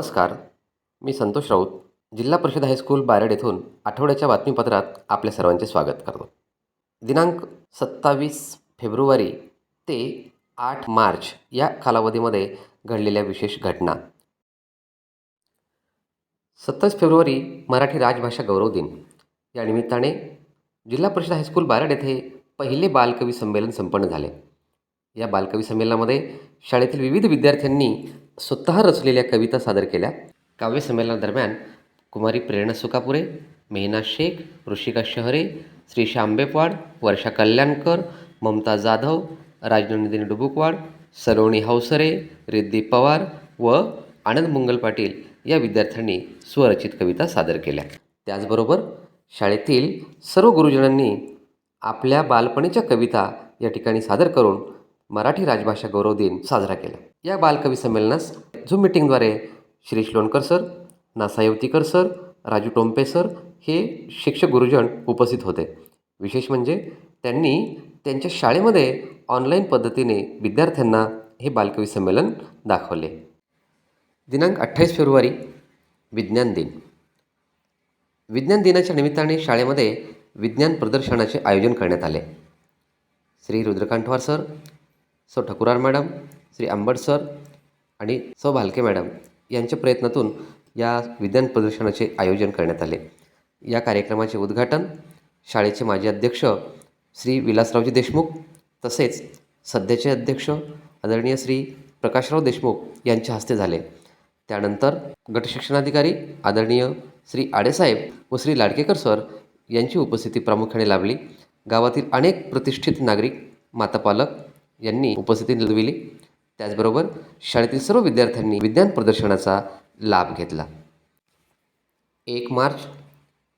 नमस्कार. मी संतोष राऊत जिल्हा परिषद हायस्कूल बारड येथून आठवड्याच्या बातमीपत्रात आपल्या सर्वांचे स्वागत करतो. दिनांक सत्तावीस फेब्रुवारी ते आठ मार्च या कालावधीमध्ये घडलेल्या विशेष घटना. सत्तावीस फेब्रुवारी मराठी राजभाषा गौरव दिन. या निमित्ताने जिल्हा परिषद हायस्कूल बारड येथे पहिले बालकवी संमेलन संपन्न झाले. या बालकवी संमेलनामध्ये शाळेतील विविध विद्यार्थ्यांनी स्वतः रचलेल्या कविता सादर केल्या. काव्य संमेलनादरम्यान कुमारी प्रेरणा सुकापुरे मेहना शेख ऋषिका शहरे श्री आंबेपवाड वर्षा कल्याणकर ममता जाधव राजनंदिनी डुबुकवाड सलोणी हौसरे रिद्धी पवार व आनंद मंगल पाटील या विद्यार्थ्यांनी स्वरचित कविता सादर केल्या. त्याचबरोबर शाळेतील सर्व गुरुजनांनी आपल्या बालपणीच्या कविता या ठिकाणी सादर करून मराठी राजभाषा गौरव दिन साजरा केला. या बालकवी संमेलनास zoom मिटिंगद्वारे Shri Lonkar sir Nasa Yevatikar sir Raju Tompe sir हे शिक्षक गुरुजन उपस्थित होते. विशेष म्हणजे त्यांनी त्यांच्या शाळेमध्ये ऑनलाईन पद्धतीने विद्यार्थ्यांना हे बालकवी संमेलन दाखवले. दिनांक अठ्ठावीस फेब्रुवारी विज्ञान दिन. विज्ञान दिनाच्या निमित्ताने शाळेमध्ये विज्ञान प्रदर्शनाचे आयोजन करण्यात आले. श्री रुद्रकांठवार सर सौ ठकुरार मॅडम श्री आंबट सर आणि सौ भालके मॅडम यांच्या प्रयत्नातून या विज्ञान प्रदर्शनाचे आयोजन करण्यात आले. या कार्यक्रमाचे उद्घाटन शाळेचे माजी अध्यक्ष श्री विलासरावजी देशमुख तसेच सध्याचे अध्यक्ष आदरणीय श्री प्रकाशराव देशमुख यांच्या हस्ते झाले. त्यानंतर गटशिक्षणाधिकारी आदरणीय श्री आडेसाहेब व श्री लाडकेकर सर यांची उपस्थिती प्रामुख्याने लाभली. गावातील अनेक प्रतिष्ठित नागरिक मातापालक यांनी उपस्थिती नोंदविली. त्याचबरोबर शाळेतील सर्व विद्यार्थ्यांनी विज्ञान प्रदर्शनाचा लाभ घेतला. एक March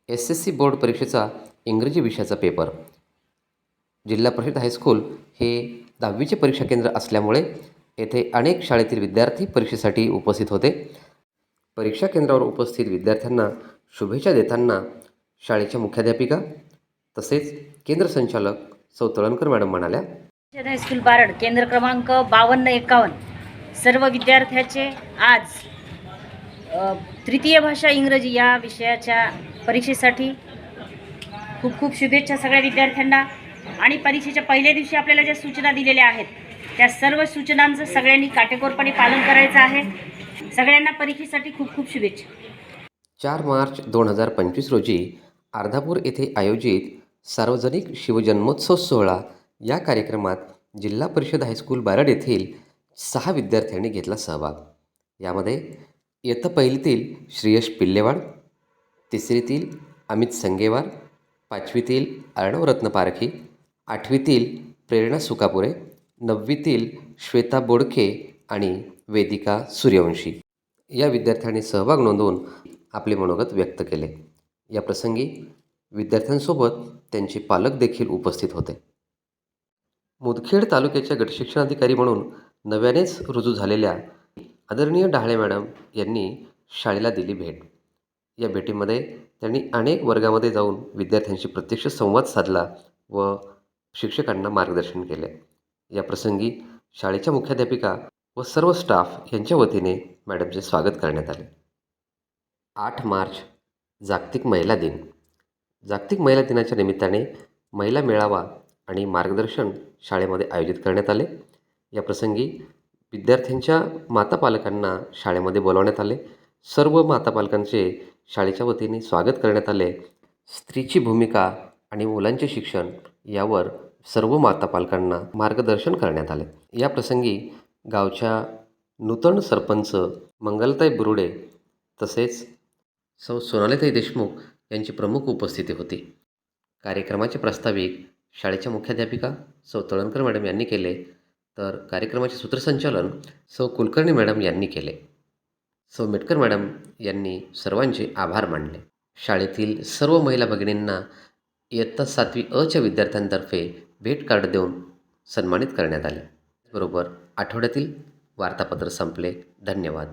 S S C board परीक्षेचा इंग्रजी विषयाचा पेपर. जिल्हा परिषद हायस्कूल हे दहावीचे परीक्षा केंद्र असल्यामुळे येथे अनेक शाळेतील विद्यार्थी परीक्षेसाठी उपस्थित होते. परीक्षा केंद्रावर उपस्थित विद्यार्थ्यांना शुभेच्छा देताना शाळेच्या मुख्याध्यापिका तसेच केंद्र संचालक सौ तळणकर मॅडम म्हणाल्या परिषद हायस्कूल बारड केंद्र क्रमांक बावन्न एकावन्न. सर्व विद्यार्थ्याचे आज तृतीय भाषा इंग्रजी या विषयाच्या परीक्षेसाठी खूप खूप शुभेच्छा सगळ्या विद्यार्थ्यांना. आणि परीक्षेच्या पहिल्या दिवशी आपल्याला ज्या सूचना दिलेल्या आहेत त्या सर्व सूचनांचं सगळ्यांनी काटेकोरपणे पालन करायचं आहे. सगळ्यांना परीक्षेसाठी खूप खूप शुभेच्छा. चार मार्च दोन हजार पंचवीस रोजी अर्धापूर येथे आयोजित सार्वजनिक शिवजन्मोत्सव सोहळा या कार्यक्रमात जिल्हा परिषद हायस्कूल बारड येथील सहा विद्यार्थ्यांनी घेतला सहभाग. यामध्ये इयत्ता पहिलीतील श्रेयश पिल्लेवाड तिसरीतील अमित संगेवार पाचवीतील अर्णव रत्नपारखी आठवीतील प्रेरणा सुकापुरे नववीतील श्वेता बोडके आणि वेदिका सूर्यवंशी या विद्यार्थ्यांनी सहभाग नोंदवून आपले मनोगत व्यक्त केले. या प्रसंगी विद्यार्थ्यांसोबत त्यांचे पालक देखील उपस्थित होते. मुदखेड तालुक्याच्या गटशिक्षणाधिकारी म्हणून नव्यानेच रुजू झालेल्या आदरणीय डहाळे मॅडम यांनी शाळेला दिली भेट. या भेटीमध्ये त्यांनी अनेक वर्गामध्ये जाऊन विद्यार्थ्यांशी प्रत्यक्ष संवाद साधला व शिक्षकांना मार्गदर्शन केले. या प्रसंगी शाळेच्या मुख्याध्यापिका व सर्व स्टाफ यांच्या वतीने मॅडमचे स्वागत करण्यात आले. आठ मार्च जागतिक महिला दिन. जागतिक महिला दिनाच्या निमित्ताने महिला मेळावा आणि मार्गदर्शन शाळेमध्ये आयोजित करण्यात आले. या प्रसंगी विद्यार्थ्यांच्या माता पालकांना शाळेमध्ये बोलवण्यात आले. सर्व माता पालकांचे शाळेच्या वतीने स्वागत करण्यात आले. स्त्रीची भूमिका आणि मुलांचे शिक्षण यावर सर्व माता पालकांना मार्गदर्शन करण्यात आले. या प्रसंगी गावच्या नूतन सरपंच मंगलताई बुरुडे तसेच सौ सोनालीताई देशमुख यांची प्रमुख उपस्थिती होती. कार्यक्रमाचे प्रास्ताविक शाळेच्या मुख्याध्यापिका सौ तळणकर मॅडम यांनी केले तर कार्यक्रमाचे सूत्रसंचालन सौ कुलकर्णी मॅडम यांनी केले. सौ मेटकर मॅडम यांनी सर्वांचे आभार मानले. शाळेतील सर्व महिला भगिनींना इयत्ता सातवी अच्या विद्यार्थ्यांतर्फे भेट कार्ड देऊन सन्मानित करण्यात आले. बरोबर आठवड्यातील वार्तापत्र संपले. धन्यवाद.